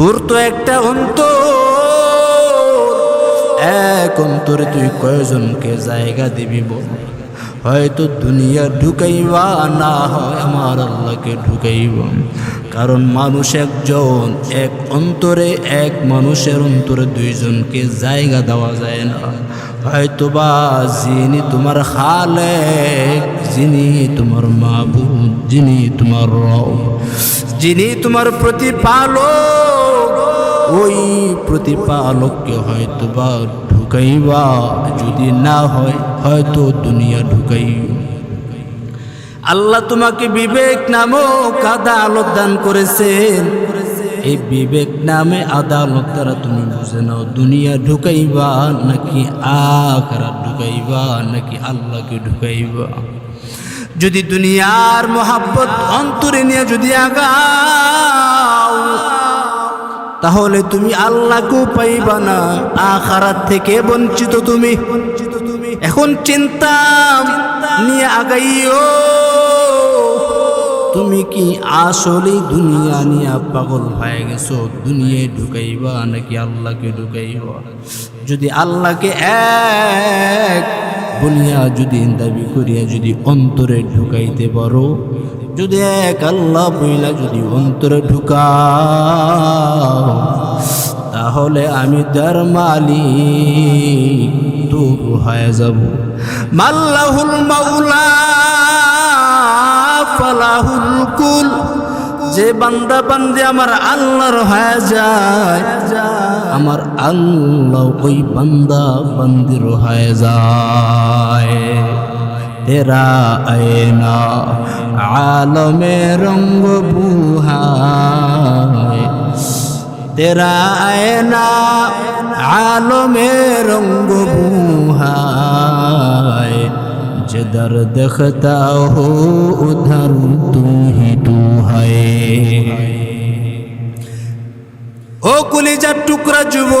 তোর তো একটা অন্তর। এক অন্তরে তুই কয়জনকে জায়গা দিবি বল? হয়তো দুনিয়া ঢুকাইবা, না হয় আমার আল্লাহকে ঢুকাইব। কারণ মানুষ একজন, এক অন্তরে, এক মানুষের অন্তরে দুইজনকে জায়গা দেওয়া যায় না। হয়তো বা যিনি তোমার খালেক, যিনি তোমার মাবুদ, যিনি তোমার রব। যিনি তোমার প্রতিপালক, ওই প্রতিপালককে হয়তো বা ঢুকাইবা, যদি না হয়, হয়তো দুনিয়া ঢুকাই আল্লাহ তোমাকে বিবেক নামক আদালত দান করেছেন। এই বিবেক নামে আদালত দ্বারা তুমি বুঝে নাও, দুনিয়া ঢুকাইবা নাকি আখরা ঢুকাইবা নাকি আল্লাহকে ঢুকাইবা। যদি দুনিয়ার মোহাব্বত অন্তরে নিয়ে যদি আগাও, তাহলে তুমি আল্লাহকেও পাইবা না। আখারাত থেকে বঞ্চিত তুমি। এখন চিন্তা নিয়ে আগাইও। তুমি কি আসলে দুনিয়া নিয়ে পাগল হয়ে গেছো? দুনিয়ায় ঢুকাইবা নাকি আল্লাহকে ঢুকাইবা? যদি আল্লাহকে এক বলিয়া যদি দাবি করিয়া যদি অন্তরে ঢুকাইতে পারো, যদি এক আল্লাহ বইলা যদি অন্তরে ঢুকাও, তাহলে আমি তার মালিক দূর হয়ে যাব। মাল্লাহুল মাউলা ফালাহুল কুল যে বান্দা বান্দে আমার আল্লাহর হয়ে যায় আমার আল্লাহ ওই বান্দা বান্দির হয়ে যায় তেরা আয়না আলমে রঙ্গ বুহায় তেরা আয়না আলমে রঙ্গ বুহায় जिधर देखता हो उधर तू ही तू কলিজার টুকরা যুব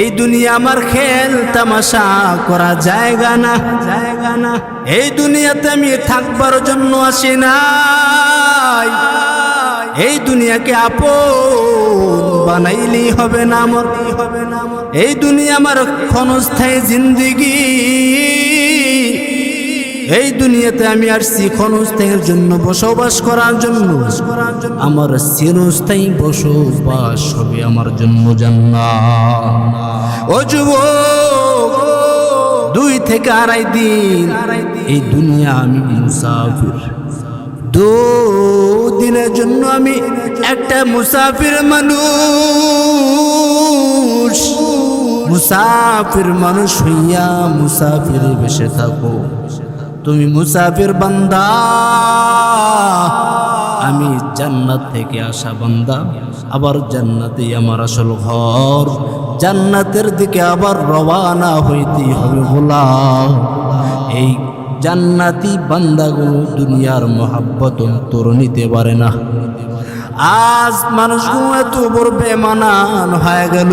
এই দুনিয়া আমার খেল, তামাশা করা জায়গা না জায়গা না। এই দুনিয়াতে আমি থাকবার জন্য আসি নাই। এই দুনিয়াকে আপন বানাইলি হবে না আমার। হবে না এই দুনিয়া আমার ক্ষণস্থায়ী জিন্দিগি। এই দুনিয়াতে আমি আসছি ক্ষণস্থায়ীর জন্য বসবাস করার জন্য আমার চিরস্থায়ী বসবাস হবে আমার জন্য জান্নাত। ও দুই থেকে আড়াই দিন এই দুনিয়া আমি মুসাফির। দু দিনের জন্য আমি একটা মুসাফির মানুষ। মুসাফির মানুষ হইয়া মুসাফির বেসে থাকো। তুমি মুসাফির বান্দা। আমি জান্নাত থেকে আসা বান্দা। আবার জান্নাতে আমার আসল ঘর। জান্নাতের দিকে আবার রওয়ানা হইতে হবে বলা এই জান্নাতি বান্দাগুলো দুনিয়ার মহাব্বত অন্তর নিতে পারে না। আজ মানুষগুলো এত বড় বেমানান হয়ে গেল।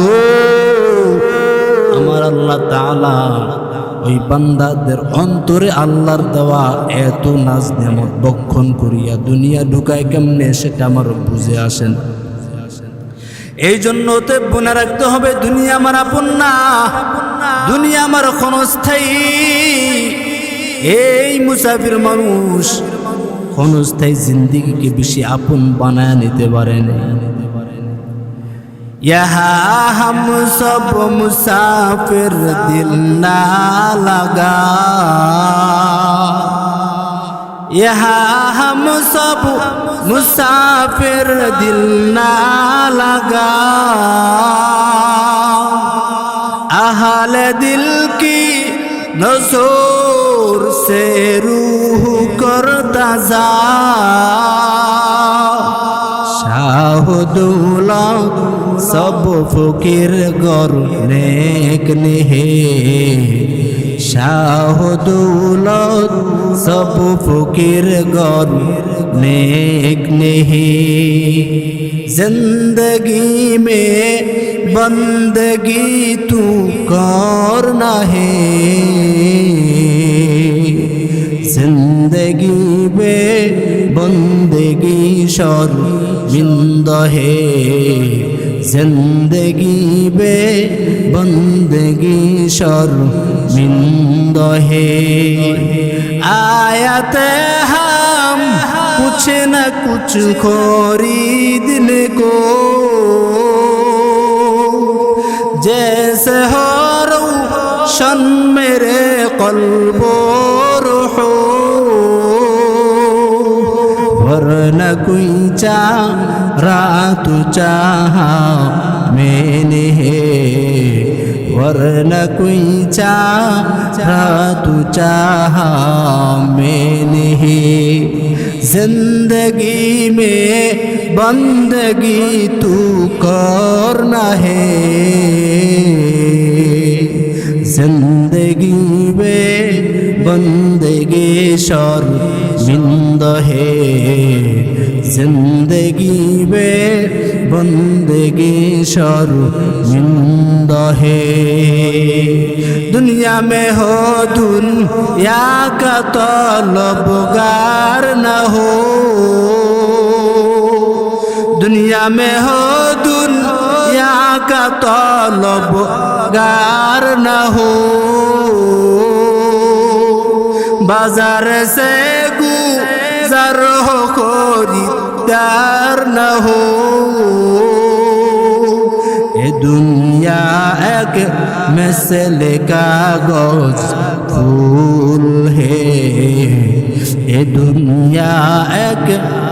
আমার আল্লাহ তাআলা ওই বান্দাদের অন্তরে আল্লাহর দেওয়া এত নাজ নেমত বক্ষণ করিয়া দুনিয়া ঢুকায় কেমনে সেটা আমার বুঝে আসেন। এই জন্য মনে রাখতে হবে, দুনিয়া আমার আপন না, দুনিয়া আমার ক্ষণস্থায়ী। এই মুসাফির মানুষ ক্ষণস্থায়ী জিন্দিগিকে বেশি আপন বানায় নিতে পারেন यहाँ हम सब मुसाफिर दिल ना लगा यहाँ हम सब मुसाफिर दिल ना लगा अहल दिल की नजोर से रूह कर ताजा शाहदुल्ला সব ফকির গর নেক নেহে শাহদুলা সব ফকির গর নেক নেহে जिंदगी में बंदगी तू करना है जिंदगी में बंदगी जिंदगी शर्मिंद है जिंदगी बे बंदगी शर्मिंद है आयत हम कुछ न कुछ खरीदने को जैसे हो रोशन मेरे कल्बो نہ کوئی چاہ رات چاہا میں نے ہے ورنہ کوئی چاہ رات چاہا میں نے ہے زندگی میں بندگی تو کرنا ہے۔ زندگی میں बंदगी शर्मिंद है जिंदगी में बंदगी शर्मिंद है दुनिया में हो दुनिया का तलबगार न हो दुनिया में हो दुनिया का तलबगार न हो বাজার সে গুজার খরিদার না হো। এ দুনিয়া এক মেসলে কাগজ ফুল হে। دنیا ایک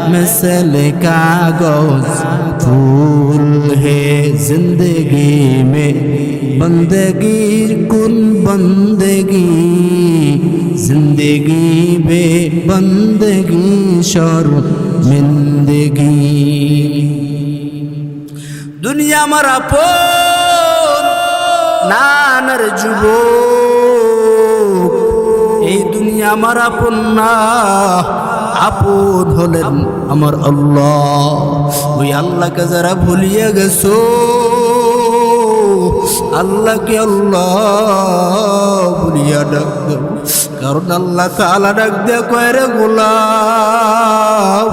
مثل کا گوز پھول ہے زندگی میں۔ بندگی کل بندگی، زندگی میں بندگی شور مندگی۔ دنیا مرا پون نانر جبور দুনিয়া আমার আপন না। আপন হলেন আমার আল্লাহ। ওই আল্লাহকে যারা ভুলিয়ে গেছো, আল্লাহকে আল্লাহ ভুলিয়া ডাক কারণ আল্লাহ তালা ডাক দেয়া কয় রে গোলাম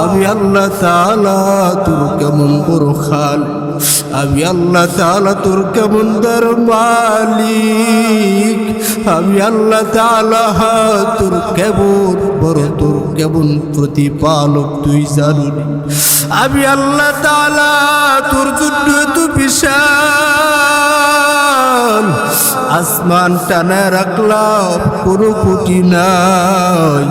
আমি আল্লাহ তালা তোর কেমন বড় খাল আমি আল্লাহ তালা তোর কেমন দর মালিক? আমি আল্লাহ তালা তোর কেমন বড়, তোর কেমন প্রতিপালক তুই জানুন আমি আল্লাহ তালা তোর জন্য তুই বিশাল। আসমান টানা রাখলাম কুটি নাই।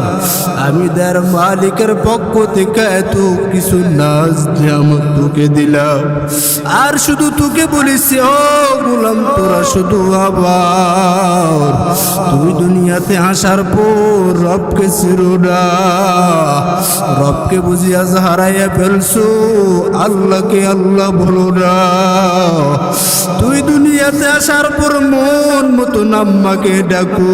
আমি তার মালিকের পক্ষ থেকে এত কিছু নাচ নিয়ামত তোকে দিলাম। আর শুধু তোকে বলিস ও গোলাম, তোরা শুধু আবার। তুই দুনিয়াতে আসার পর রবকে চিরোনা রবকে বুঝি আজ হারাইয়া ফেলছো, আল্লাহকে আল্লাহ বলো না। তুই দুনিয়াতে আসার পর মন মতন আম্মাকে ডাকো।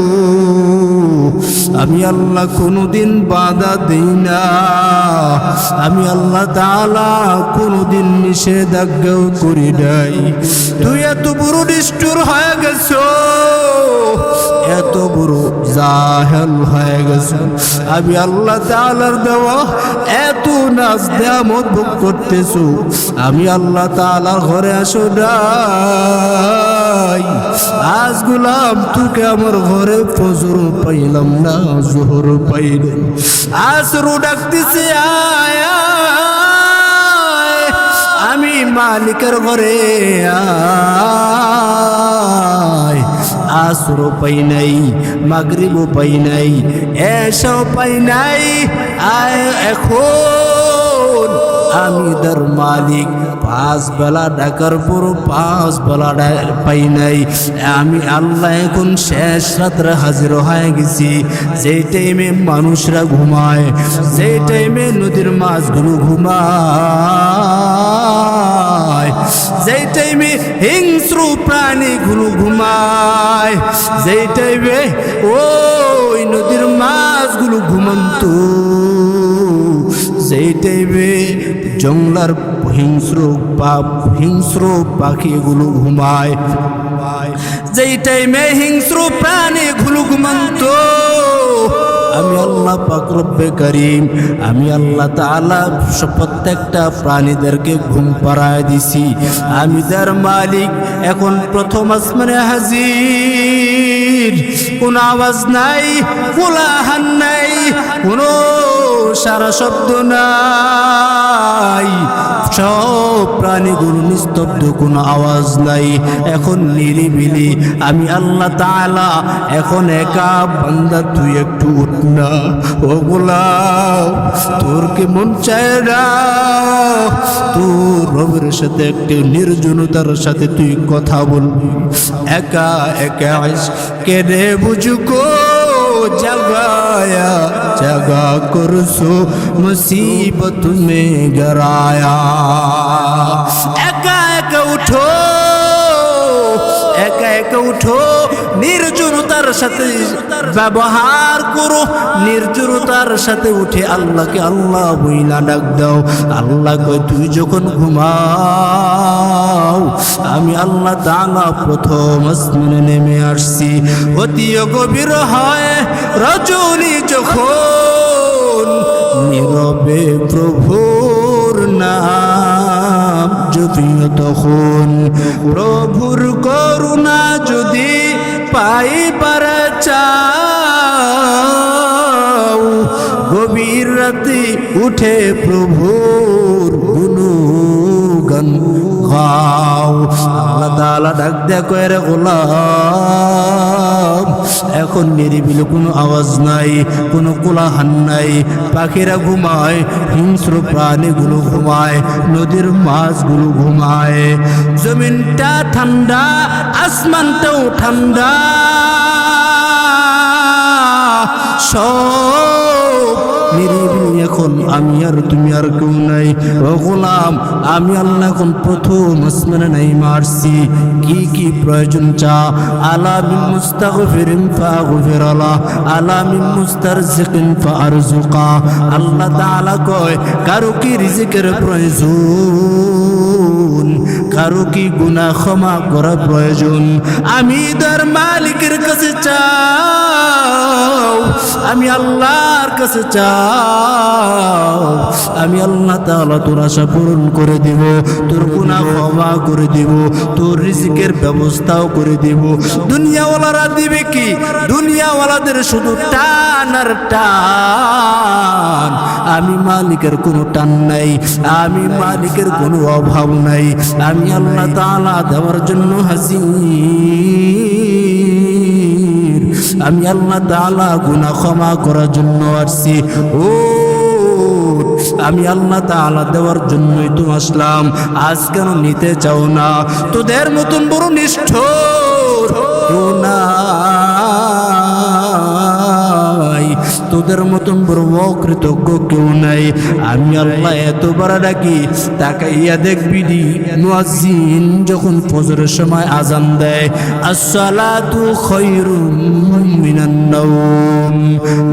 আমি আল্লাহ কোনোদিন বাধা দিই না। আমি আল্লাহ তালা কোনোদিন নিষেধাজ্ঞাও করি নাই। তুই এত বড় নিষ্ঠুর হয়ে গেছো। এত বড় জাহেল হয়ে গেছে। আমি আল্লাহ তাআলার দেওয়া এত নাচ দেয়ামত ভোগ করতেছো। আমি আল্লাহ তাআলার ঘরে আসো নাই। আজ গুলাম, তোকে আমার ঘরে ফজর পাইলাম না, জোহর পাইলাম আজ রু ডাকতেছে আয়। আমি মালিকের ঘরে আয়। আসরও পাই নাই, মাগরিবও পাই নাই, এসও পাই নাই, আয় এখন আমি তার মালিক, পাঁচ বেলা ডাকার পর পাঁচ বেলা পাই নাই, আমি আল্লাহ এখন শেষ রাত্রে হাজির হয়ে গেছি যে টাইমে মানুষরা ঘুমায় যে টাইমে নদীর মাছগুলো ঘুমায় হিংস্র প্রাণীগুলো ঘুমায়। যে টাইমে ওই নদীর মাছগুলো ঘুমন্ত সেই টাইমে জঙ্গলার হিংস্র পাপ, হিংস্র পাখিগুলো ঘুমায়। যেই টাইমে হিংস্র প্রাণীগুলো ঘুমন্ত আমি আল্লাহ পাক রব্বে করিম, আমি আল্লাহ তাআলা প্রত্যেকটা প্রাণীদেরকে ঘুম পাড়ায় দিছি। আমি তার মালিক, এখন প্রথম আসমানে হাজির। কোন আওয়াজ নাই কোলাহান নাই, কোনো সারা শব্দ নাই। সব প্রাণীগুলো নিস্তব্ধ, কোনো আওয়াজ নাই। এখন নিরিবিলি। আমি আল্লাহ তালা এখন একা, বান্দা তুই একটু উঠ না। ও গোলাম, তোর কি মন চায় না? তোর রবের সাথে একটু নির্জনতার সাথে তুই কথা বলবি। একা একা কেনে বুঝুকো جگایا جگا کرسو مصیبت میں گرایا۔ اٹھو একা একা উঠো নির্জনতার সাথে ব্যবহার করো। নির্জনতার সাথে উঠে আল্লাহকে আল্লাহ বইলা ডাক দাও। আল্লাহ কয়, তুই যখন ঘুমাও, আমি আল্লাহ তাআলা প্রথম আসমানে নেমে আসছি। অতি গভীর হয় রজনী যখন নীরবে প্রভুর নাম। যদিও তখন প্রভুর করুণা যদি পাইবার চাও গভীর রাতে উঠে প্রভুর গুণগান। গাও আল্লাহ তাআলা ডাক দেয়া কয়ে রে গোলাম। এখন নিরিবিলি কোনো আওয়াজ নাই, কোনো কোলাহান নাই। পাখিরা ঘুমায়, হিংস্র প্রাণীগুলো ঘুমায়, নদীর মাছগুলো ঘুমায়। জমিনটা ঠান্ডা, আসমানটাও ঠান্ডা। সব নিরিবিলি এখন আমি আর তুমি আর কেউ নাই। ও গোলাম, আমি আল্লাহ এখন প্রথম আসমানে নাই, মারছি। কি কি প্রয়োজন চা? আলা মিন মুস্তাগফিরিন ফাগফির আলা আলা মিন মুস্তারজিকিন ফারজুকা আল্লাহ তাআলা কয়, কারও কি রিজিকের প্রয়োজন? কারও কি গুনাহ ক্ষমা করা প্রয়োজন? আমি তার মালিকের কাছে চাও, আমি আল্লাহর কাছে চাও, আমি আল্লাহ তাআলা তোর আশা পূরণ করে দিব, তোর গুনাহ ক্ষমা করে দিব, তোর রিজিকের ব্যবস্থাও করে দিব। দুনিয়াওয়ালারা দিবে কি? দুনিয়াওয়ালাদের শুধু টান আর টান। আমি মালিকের কোনো টান নাই, আমি মালিকের কোনো অভাব নাই, আমি আল্লাহ তালা দেওয়ার জন্য হাসির আমি আল্লাহ তালা গুনা ক্ষমা করার জন্য আসছি। ও, আমি আল্লাহ তালা দেওয়ার জন্যই তো আসলাম। আজ কেন নিতে চাও না? তোদের মতন বড় নিষ্ঠ কেউ তোদের মতন বড় অকৃতজ্ঞ কেউ নাই। আমি আল্লাহ এতবার ডাকি, তাকাইয়া দেখবি দি মুয়াজ্জিন যখন ফজরের সময় আজান দেয়, আসসালাতু খায়রুম মিনান নাওম।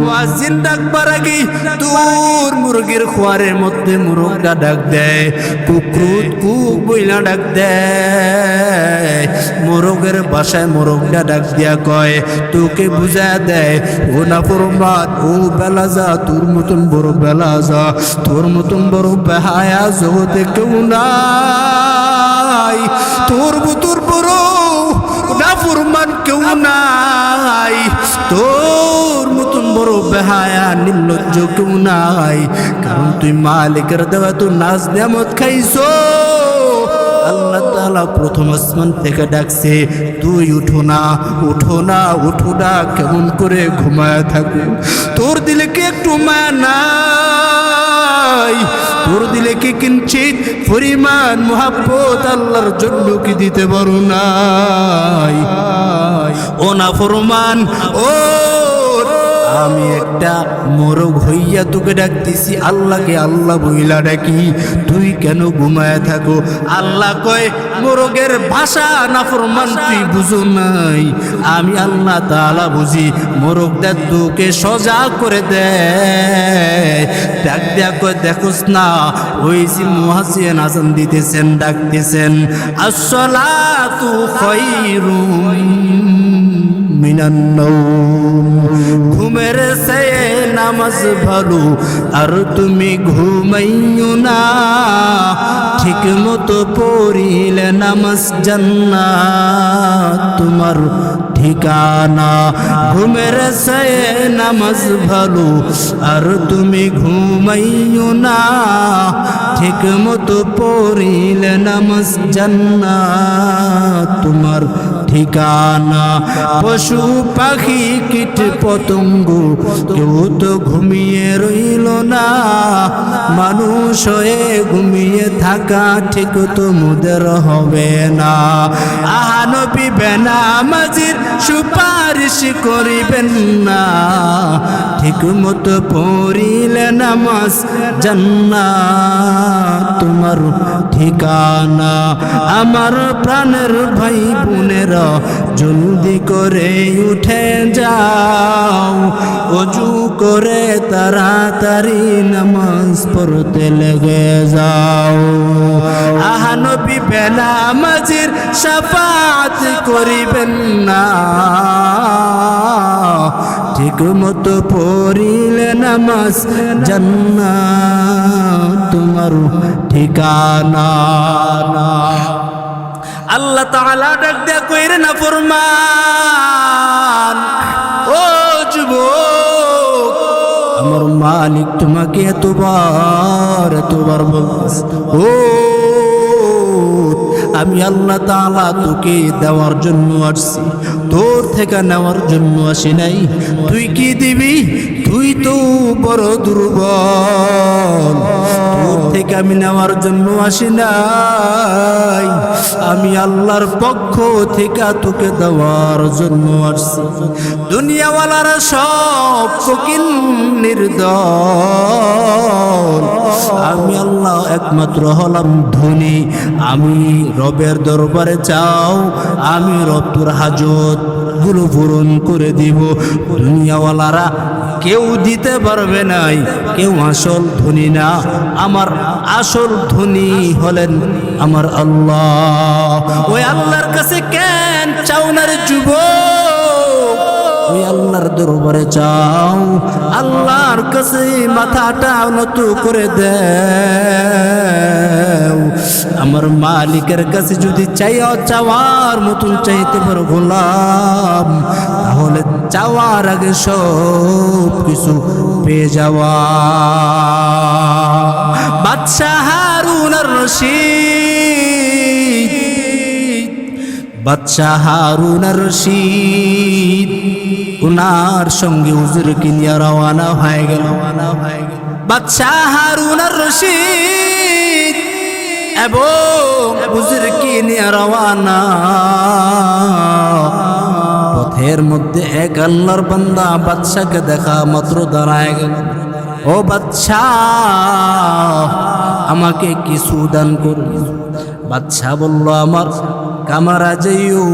মুয়াজ্জিন ডাকবার আগে দূর মুরগির খোয়ারের মধ্যে মুরগটা ডাক দেয়, কুকুর কুক বইলা ডাক দেয়। মোরগের বাসায় মোরগটা ডাক দিয়া কয়, তোকে বুঝা দেয় ও না ফরমাত বেলা যা তোর মতন বড় বেলা যা তোর মতন বড় বেহায়া জগতে কেউ নাই। তোর মতন বড় না ফরমান কেউ নাই। তোর মতন বড় বেহায়া নির্লজ্জ কেউ নাই। কারণ তুই মালিকের দেওয়া তুই নাচ নেমত খাইছো আল্লাহ তালা প্রথম আসমান থেকে ডাকছে, তুই উঠো না উঠো না উঠো না, কেমন করে ঘুমায় থাকো তোর দিলে কি একটু নাই? তোর দিলে কি কিঞ্চিত পরিমাণ মোহাব্বত আল্লাহর জন্য কি দিতে পারো নাই? ও না ফরমান ও আমি একটা মোরগ হইয়া তোকে ডাকতেছি, আল্লাহকে আল্লাহ বইলা ডাকি। তুই কেন ঘুমায় থাকো? আল্লাহ কয়, মোরগের ভাষা না ফরমান তুই বুঝো নাই। আমি আল্লাহ তালা বুঝি, মোরগটা তোকে সজা করে দেয়। ডাক কয়, দেখোস না, ওই যে মুহাসিন আজান দিতেছেন, ডাকতেছেন। আসলা মিনান নৌম ঘুমের সে নামাজ ভালো, আর তুমি ঘুমাইও না। ঠিক মতো পড়িলে নামাজ জান্নাত তোমার ঠিকানা। ঘুমের সে নামাজ ভালো, আর তুমি ঘুমাইও না। ঠিক মতো পড়িলে নামাজ জান্নাত তোমার ঠিকানা। পশু পাখি কীট পতঙ্গ, কেউ তো ঘুমিয়ে রইল না। মানুষ হয়ে ঘুমিয়ে থাকা ঠিক তো মুদের হবে না। আহানবি বেনা মাজির সুপারিশ করিবেন না। ঠিক মতো পড়িলে নামাজ জান্না তোমার ঠিকানা। আমার প্রাণের ভাই বোনেরা, জলদি করে উঠে যাও, অজু করে তাড়াতাড়ি নামাজ পড়তে লেগে যাও। আহানবি বেলা মাজির সাফাত করিবেন না। ঠিক মতো পড়িলে নামাজ জান্না তোমার ঠিকানা আল্লাহ তাআলা ডাক দেয়া কইরে না ফরমান আমার মালিক তোমাকে এতবার এতবার বলছে, ও, আমি আল্লাহ তালা তোকে দেওয়ার জন্য আসছি। তোর থেকে নেওয়ার জন্য আসি নাই। তুই কি দিবি? তুই তো বড় দুর্বল। তোর থেকে আমি নেওয়ার জন্য আসি নাই। আমি আল্লাহর পক্ষ থেকে তোকে দেওয়ার জন্য আসছি। দুনিয়াওয়ালারা সব ফকিন নির্দল। আমি আল্লাহ একমাত্র হলাম ধনী। আমি রবের দরবারে চাও, আমি রব তোর হাজত। গুলো পূরণ করে দিব। দুনিয়াওয়ালারা কেউ দিতে পারবে নাই। কেউ আসল ধনী না। আমার আসল ধনী হলেন আমার আল্লাহ। ওই আল্লাহর কাছে কেন চাউনার যুব ওই আল্লাহর দরবারে চাও আল্লাহর কাছে মাথাটা নত করে দেও। আমার মালিকের কাছে যদি চাইও, চাওয়ার মতন চাইতে পারো গোলাম। তাহলে চাওয়ার আগে সব কিছু পেয়ে যাওয়া। বাদশাহ হারুন রশিদ। বাদশাহ রশিদ। উনার সঙ্গে হুজুর কিনিয়া রওয়ানা হয়ে গেল। বাদশাহ হারুন আর রশিদ এবং হুজুর কিনিয়া রওয়ানা। পথের মধ্যে এক আল্লাহর বান্দা বাদশাকে দেখা মাত্র দাঁড়ায় গেল। ও বাদশাহ, আমাকে কিছু দান করুন। বাদশাহ বলল, আমার কামারা যাইও,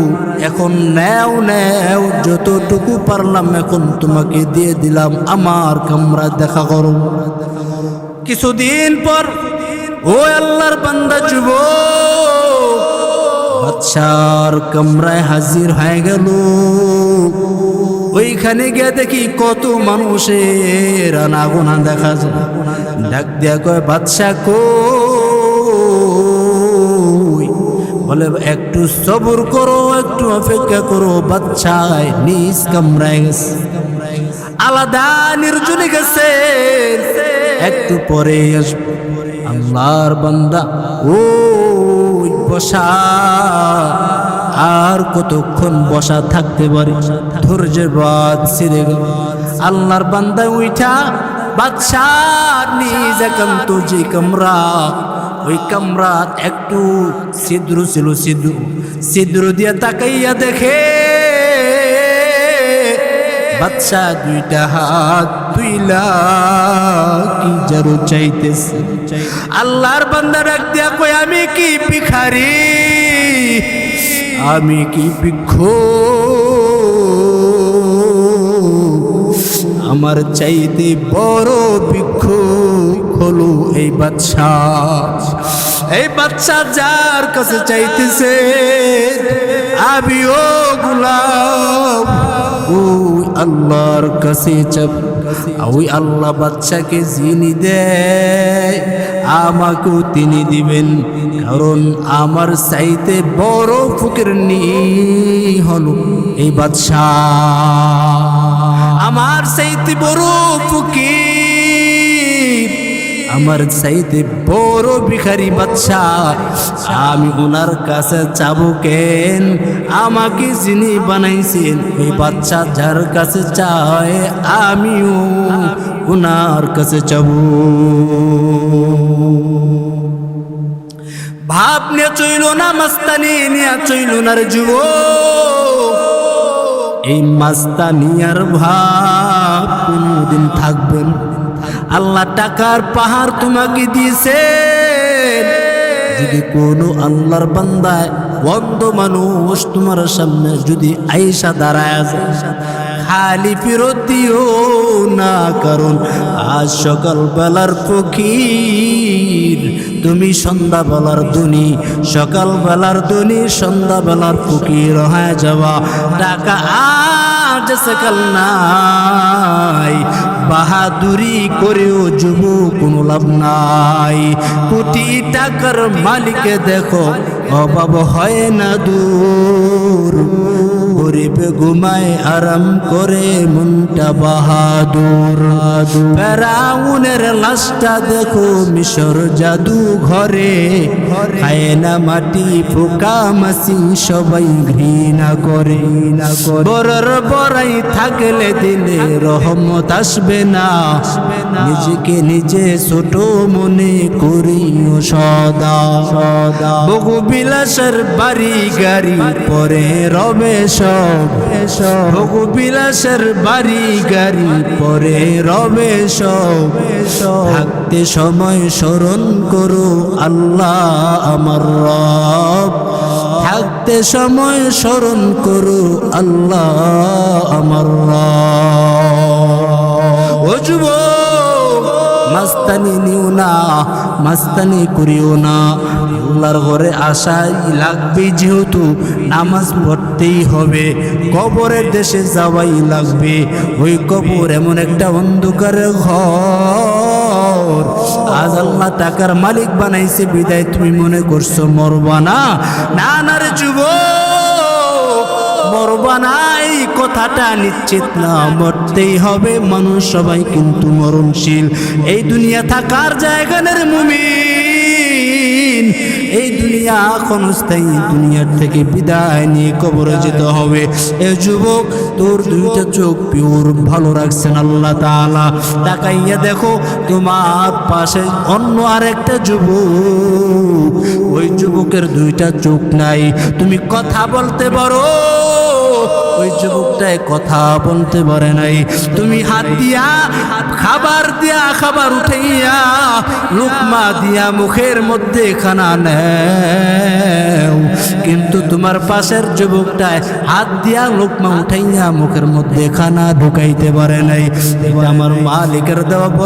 এখন নেও নেও, যতটুকু পারলাম এখন তোমাকে দিয়ে দিলাম, আমার কামরা দেখা করো। কিছুদিন পর, ও আল্লাহর বান্দা যুব বাদশার কামরায় হাজির হয়ে গেল। ওইখানে গিয়ে দেখি কত মানুষের আনাগোনা দেখা যায়। ডাক দিয়া কয়, বাদশা কই? বলে, একটু সবর করো, একটু অপেক্ষা করো, বাচ্চায় নিজ কামরায় গেছে। আলাদা নির্জনে গেছে। একটু পরে আসবে। আল্লাহর বান্দা ও বসা। আর কতক্ষণ বসা থাকতে পারি? ধৈর্যের বাদ ছিঁড়ে গেল। আল্লাহর বান্দা উইঠা বাদশাহ নিজ একান্ত যে কামরা ওই কামরা একটু ছিদ্র ছিল, ছিদ্র। ছিদ্র দিয়ে তাকাইয়া দেখে বাচ্চা দুইটা হাত দুইলা কি জারু চাইতেছে? আল্লাহর বান্দা ডাক দিয়া কই আমি কি ভিখারি? আমি কি ভিক্ষ? আমার চাইতে বড় ভিক্ষ। হলো এই বাচ্চা। এই বাচ্চা যার কাছে চাইতেছে আমিও গুলাম। ওই আল্লাহর কাছে চাপ, ওই আল্লাহ বাচ্চাকে যিনি দেয়, আমাকেও তিনি দিবেন। কারণ আমার চাইতে বড় ফুকের নি হলো এই বাদশাহ আমার চাইতে বড় ফুকির আমার চাইতে বড় ভিখারি বাচ্চা আমি ওনার কাছে যাব কেন? আমাকে যিনি বানাইছেন ওই বাচ্চা যার কাছে চায়, আমিও ওনার কাছে যাব ভাব নিয়ে চইল না, মাস্তানি নিয়ে চইল না যুব। এই মাস্তানিয়ার ভাব কোনদিন থাকবেন আল্লাহ টাকার পাহাড় তোমাকে দিয়েছে। যদি কোনো আল্লাহর বান্দায় বন্ধ মানুষ তোমার সামনে যদি আইসা দাঁড়ায় খালি ফেরত দিও না, কারণ আজ সকাল বেলার ফকির, তুমি সন্ধ্যা বেলার দুনি সকাল বেলার দুনি সন্ধ্যা বেলার ফকির হয়ে যাওয়া। টাকা আজ সকাল নাই বাহাদুরি করেও যুব কোনো লাভ নাই। কোটি টাকার মালিকে দেখো অভাব হয় না দূর। গরিব ঘুমায় আরাম করে মনটা বাহাদুর। ফেরাউনের লাশটা দেখো মিশর জাদু ঘরে। খায় না মাটি পোকা মাসি সবাই ঘৃণা করে। না বড়র বড়াই থাকলে দিলে রহমত আসবে না। নিজেকে নিজে ছোট মনে করিও সদা। সদা। বহু বিলাসের বাড়ি গাড়ি পরে রবে সব বিলাসের বাড়ি গাড়ি পরে রবে সব থাকতে সময় স্মরণ করো আল্লাহ আমার রব। থাকতে সময় স্মরণ করো আল্লাহ আমার রব। ও যুবক মাস্তানি নিও না মাস্তানি করিও না। আল্লাহর ঘরে আসাই লাগবে যেহেতু নামাজ পড়তেই হবে। কবরের দেশে যাওয়াই লাগবে। ওই কবর এমন একটা অন্ধকারের ঘর। আজ আল্লাহ টাকার মালিক বানাইছে, বিদায় তুমি মনে করছ মরবা না? না রে যুবক, মরবা এই কথাটা নিশ্চিত না। মরতেই হবে, মানুষ সবাই কিন্তু মরণশীল। এই দুনিয়া থাকার জায়গানের মুমিন। এই দুনিয়া এখন স্থায়ী, দুনিয়ার থেকে বিদায় নিয়ে কবরে যেতে হবে। এ যুবক, তোর দুইটা চোখ পিওর ভালো রাখছেন আল্লাহ তালা তাকাইয়া দেখো, তোমার পাশে অন্য আরেকটা যুবক। ওই যুবকের দুইটা চোখ নাই। তুমি কথা বলতে পারো। ওই যুবকটায় কথা বলতে পারে নাই। তুমি হাত দিয়া, খাবার দিয়া, খাবার উঠাইয়া, লুকমা দিয়া মুখের মধ্যে খানা নেও। কিন্তু তোমার পাশের যুবকটায় হাত দিয়া, লোকমা উঠাইয়া মুখের মধ্যে খানা ঢুকাইতে পারে নাই। আমার মালিকের দেওয়া বড়